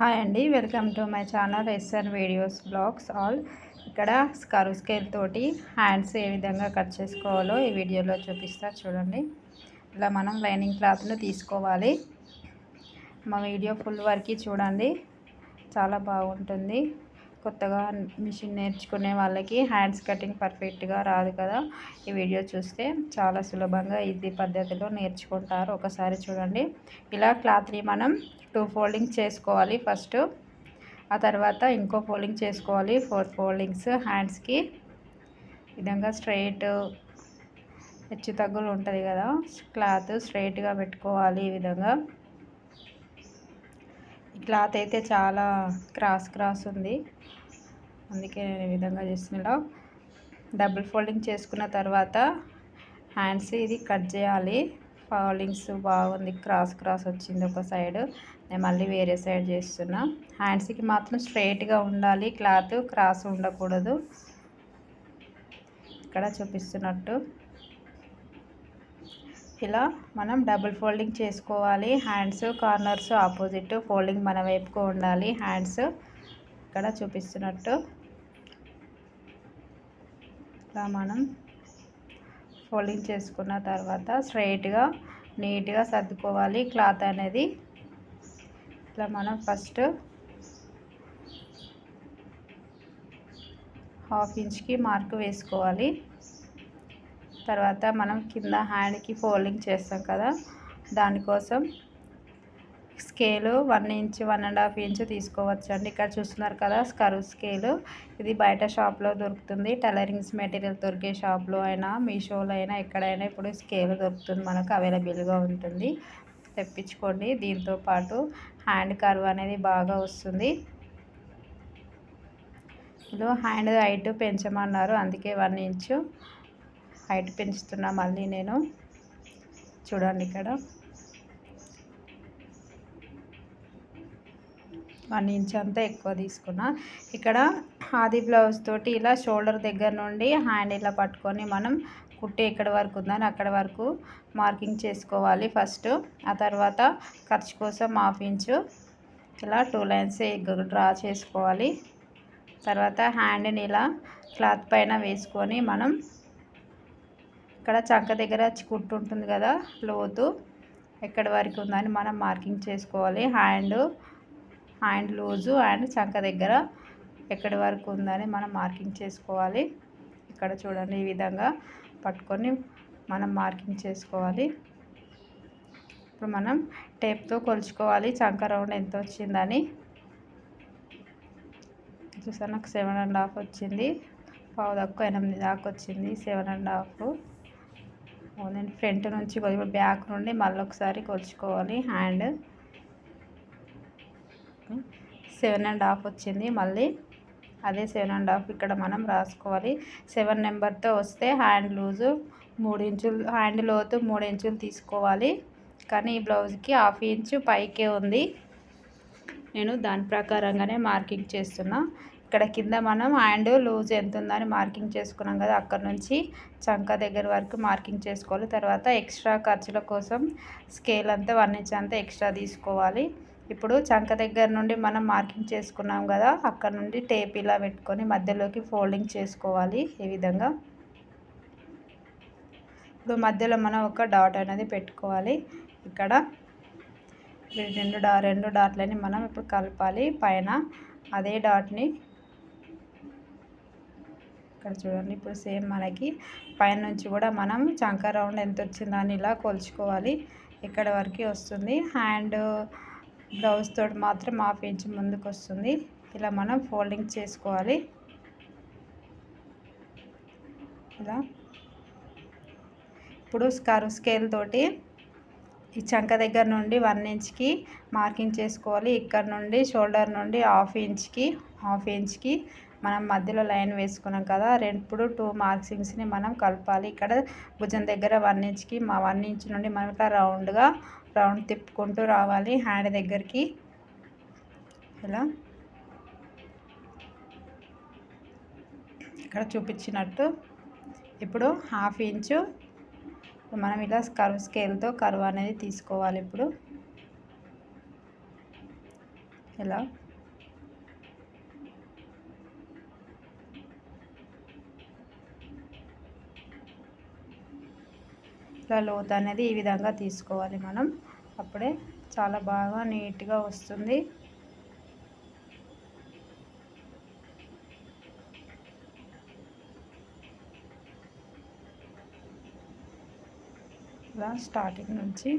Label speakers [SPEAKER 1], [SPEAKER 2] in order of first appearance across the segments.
[SPEAKER 1] Hi అండి welcome to my channel SR videos vlogs all. ఇక్కడ స్కరు స్కేల్ తోటి హ్యాండ్స్ ఏ విధంగా కట్ చేసుకోవాలో ఈ వీడియోలో చూపిస్తా చూడండి. ఇలా మనం లైనింగ్ క్లాత్ను తీసుకోవాలి. మా వీడియో ఫుల్ వరకు చూడండి. చాలా బాగుంటుంది. కొత్తగా మిషన్ నేర్చుకునే వాళ్ళకి హ్యాండ్స్ కటింగ్ పర్ఫెక్ట్గా రాదు కదా. ఈ వీడియో చూస్తే చాలా సులభంగా ఇది పద్ధతిలో నేర్చుకుంటారు. ఒకసారి చూడండి. ఇలా క్లాత్ని మనం టూ ఫోల్డింగ్ చేసుకోవాలి ఫస్ట్. ఆ తర్వాత ఇంకో ఫోల్డింగ్ చేసుకోవాలి. ఫోర్ ఫోల్డింగ్స్ హ్యాండ్స్కి. విధంగా స్ట్రైట్ హెచ్చు తగ్గులు ఉంటుంది కదా. క్లాత్ స్ట్రైట్గా పెట్టుకోవాలి ఈ విధంగా. ఈ క్లాత్ అయితే చాలా క్రాస్ క్రాస్ ఉంది. అందుకే నేను ఈ విధంగా చేస్తున్నా. డబుల్ ఫోల్డింగ్ చేసుకున్న తర్వాత హ్యాండ్స్ ఇది కట్ చేయాలి. ఫోల్డింగ్స్ బాగుంది క్రాస్ క్రాస్ వచ్చింది ఒక సైడ్ నేను మళ్ళీ వేరే సైడ్ చేస్తున్నా. హ్యాండ్స్కి మాత్రం స్ట్రైట్గా ఉండాలి క్లాత్ క్రాస్ ఉండకూడదు. ఇక్కడ చూపిస్తున్నట్టు. ఇలా మనం డబుల్ ఫోల్డింగ్ చేసుకోవాలి. హ్యాండ్స్ కార్నర్స్ ఆపోజిట్ ఫోల్డింగ్ మన వైపుకు ఉండాలి. హ్యాండ్స్ ఇక్కడ చూపిస్తున్నట్టు. ఇలా మనం ఫోల్డింగ్ చేసుకున్న తర్వాత స్ట్రైట్గా నీట్గా సర్దుకోవాలి. క్లాత్ అనేది ఇట్లా మనం ఫస్ట్ హాఫ్ ఇంచ్కి మార్క్ వేసుకోవాలి. తర్వాత మనం కింద హ్యాండ్కి ఫోల్డింగ్ చేస్తాం కదా దానికోసం scale one inch one and half inch తీసుకోవచ్చు అండి ఇక్కడ చూస్తున్నారు కదా స్కరు స్కేలు. ఇది బయట షాప్లో దొరుకుతుంది. టైలరింగ్స్ మెటీరియల్ దొరికే షాప్లో అయినా మీషోలో అయినా ఎక్కడైనా ఇప్పుడు స్కేలు దొరుకుతుంది. మనకు అవైలబుల్గా ఉంటుంది. తెప్పించుకోండి. దీంతో పాటు హ్యాండ్ కర్వ్ అనేది బాగా వస్తుంది. ఇందులో హ్యాండ్ హైట్ పెంచమన్నారు. అందుకే వన్ ఇంచు హైట్ పెంచుతున్నా మళ్ళీ నేను. చూడండి ఇక్కడ. వన్ ఇంచ్ అంతా ఎక్కువ తీసుకున్నా. ఇక్కడ ఆది బ్లౌజ్ తోటి ఇలా షోల్డర్ దగ్గర నుండి హ్యాండ్ ఇలా పట్టుకొని మనం కుట్టి ఎక్కడ వరకు ఉందని అక్కడ వరకు మార్కింగ్ చేసుకోవాలి ఫస్ట్. ఆ తర్వాత ఖర్చు కోసం హాఫ్ ఇంచు ఇలా టూ లైన్స్ డ్రా చేసుకోవాలి. తర్వాత హ్యాండ్ని ఇలా క్లాత్ పైన వేసుకొని మనం ఇక్కడ చంక దగ్గర కుట్టు ఉంటుంది కదా లోతు ఎక్కడి వరకు ఉందని మనం మార్కింగ్ చేసుకోవాలి. హ్యాండ్ అండ్ లూజు అండ్ చంక దగ్గర ఎక్కడి వరకు ఉందని మనం మార్కింగ్ చేసుకోవాలి. ఇక్కడ చూడండి ఈ విధంగా పట్టుకొని మనం మార్కింగ్ చేసుకోవాలి. ఇప్పుడు మనం టేప్తో కొలుచుకోవాలి. చంక రౌండ్ ఎంత వచ్చిందని. చూసాను నాకు సెవెన్ అండ్ హాఫ్ వచ్చింది. పావు తక్కువ ఎనిమిది దాకా వచ్చింది. Seven and half. నేను ఫ్రంట్ నుంచి బ్యాక్ నుండి మళ్ళీ ఒకసారి కొలుచుకోవాలి. హ్యాండ్ సెవెన్ అండ్ హాఫ్ వచ్చింది మళ్ళీ. అదే సెవెన్ అండ్ హాఫ్ ఇక్కడ మనం రాసుకోవాలి. సెవెన్ నెంబర్తో వస్తే హ్యాండ్ లూజు మూడు ఇంచులు హ్యాండ్ లోతు మూడు ఇంచులు తీసుకోవాలి. కానీ ఈ బ్లౌజ్కి హాఫ్ ఇంచు పైకే ఉంది. నేను దాని ప్రకారంగానే మార్కింగ్ చేస్తున్నా. ఇక్కడ కింద మనం హ్యాండ్ లూజ్ ఎంత ఉందని మార్కింగ్ చేసుకున్నాం కదా అక్కడ నుంచి చంక దగ్గర వరకు మార్కింగ్ చేసుకోవాలి. తర్వాత ఎక్స్ట్రా ఖర్చుల కోసం స్కేల్ అంతా వన్ ఇంచ్ అంతా ఎక్స్ట్రా తీసుకోవాలి. ఇప్పుడు చంక దగ్గర నుండి మనం మార్కింగ్ చేసుకున్నాం కదా అక్కడ నుండి టేప్ ఇలా పెట్టుకొని మధ్యలోకి ఫోల్డింగ్ చేసుకోవాలి ఈ విధంగా. ఇప్పుడు మధ్యలో మనం ఒక డాట్ అనేది పెట్టుకోవాలి. ఇక్కడ రెండు డా రెండు డాట్లని మనం ఇప్పుడు కలపాలి. పైన అదే డాట్ని ఇక్కడ చూడండి ఇప్పుడు సేమ్ మనకి పైన నుంచి కూడా మనం చంక రౌండ్ ఎంత వచ్చిందో అని ఇలా కొలుచుకోవాలి. ఇక్కడ వరకు వస్తుంది. హ్యాండ్ బ్లౌజ్ తోటి మాత్రం హాఫ్ ఇంచ్ ముందుకు వస్తుంది ఇలా మనం ఫోల్డింగ్ చేసుకోవాలి. ఇలా. ఇప్పుడు స్కర్వ్ స్కేల్ తోటి ఈ చంక దగ్గర నుండి వన్ ఇంచ్కి మార్కింగ్ చేసుకోవాలి. ఇక్కడ నుండి షోల్డర్ నుండి హాఫ్ ఇంచ్కి హాఫ్ ఇంచ్కి మనం మధ్యలో లైన్ వేసుకున్నాం కదా రెండు టూ మార్కింగ్స్ని మనం కలపాలి. ఇక్కడ భుజం దగ్గర వన్ ఇంచ్కి మా వన్ ఇంచ్ నుండి మనం ఇట్లా రౌండ్గా రౌండ్ తిప్పుకుంటూ రావాలి. హ్యాండ్ దగ్గరికి. ఇలా. ఇక్కడ చూపించినట్టు. ఇప్పుడు హాఫ్ ఇంచు మనం ఇలా కర్వ్ స్కేల్తో కర్వ్ అనేది తీసుకోవాలి ఇప్పుడు. ఇలా. ఇలా లోతు అనేది ఈ విధంగా తీసుకోవాలి మనం. అప్పుడే చాలా బాగా నీట్గా వస్తుంది. ఇలా స్టార్టింగ్ నుంచి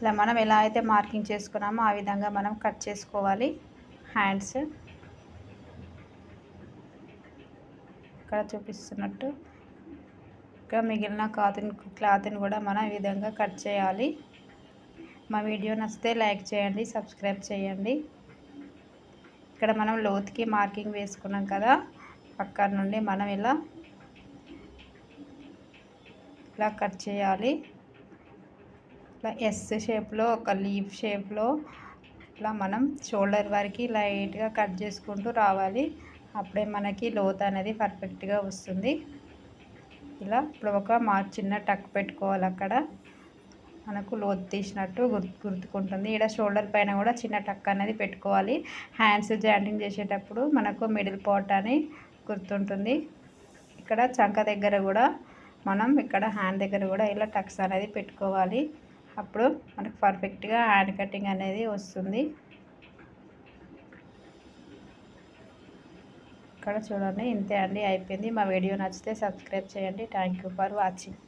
[SPEAKER 1] ఇలా మనం ఎలా అయితే మార్కింగ్ చేసుకున్నామో ఆ విధంగా మనం కట్ చేసుకోవాలి. హ్యాండ్స్. ఇక్కడ చూపిస్తున్నట్టు ఇంకా మిగిలిన క్లాత్ని క్లాత్ని కూడా మనం ఈ విధంగా కట్ చేయాలి. మా వీడియో నచ్చితే లైక్ చేయండి సబ్స్క్రైబ్ చేయండి. ఇక్కడ మనం లోతుకి మార్కింగ్ వేసుకున్నాం కదా పక్కన నుండి మనం ఇలా ఇలా కట్ చేయాలి. ఇట్లా ఎస్ షేప్లో ఒక లీఫ్ షేప్లో ఇట్లా మనం షోల్డర్ వరకు లైట్గా కట్ చేసుకుంటూ రావాలి. అప్పుడే మనకి లోత్ అనేది పర్ఫెక్ట్గా వస్తుంది. ఇలా ఇప్పుడు ఒక మా చిన్న టక్ పెట్టుకోవాలి అక్కడ. మనకు లోతు తీసినట్టు గుర్తు గుర్తుకుంటుంది. ఇక్కడ షోల్డర్ పైన కూడా చిన్న టక్ అనేది పెట్టుకోవాలి. హ్యాండ్స్ జాయింటింగ్ చేసేటప్పుడు మనకు మిడిల్ పార్ట్ అని గుర్తుంటుంది. ఇక్కడ చంక దగ్గర కూడా మనం ఇక్కడ హ్యాండ్ దగ్గర కూడా ఇలా టక్స్ అనేది పెట్టుకోవాలి. అప్పుడు మనకు పర్ఫెక్ట్గా హ్యాండ్ కటింగ్ అనేది వస్తుంది. ఇక్కడ చూడండి. ఇంతే అండి. అయిపోయింది. మా వీడియో నచ్చితే సబ్స్క్రైబ్ చేయండి. Thank you for watching.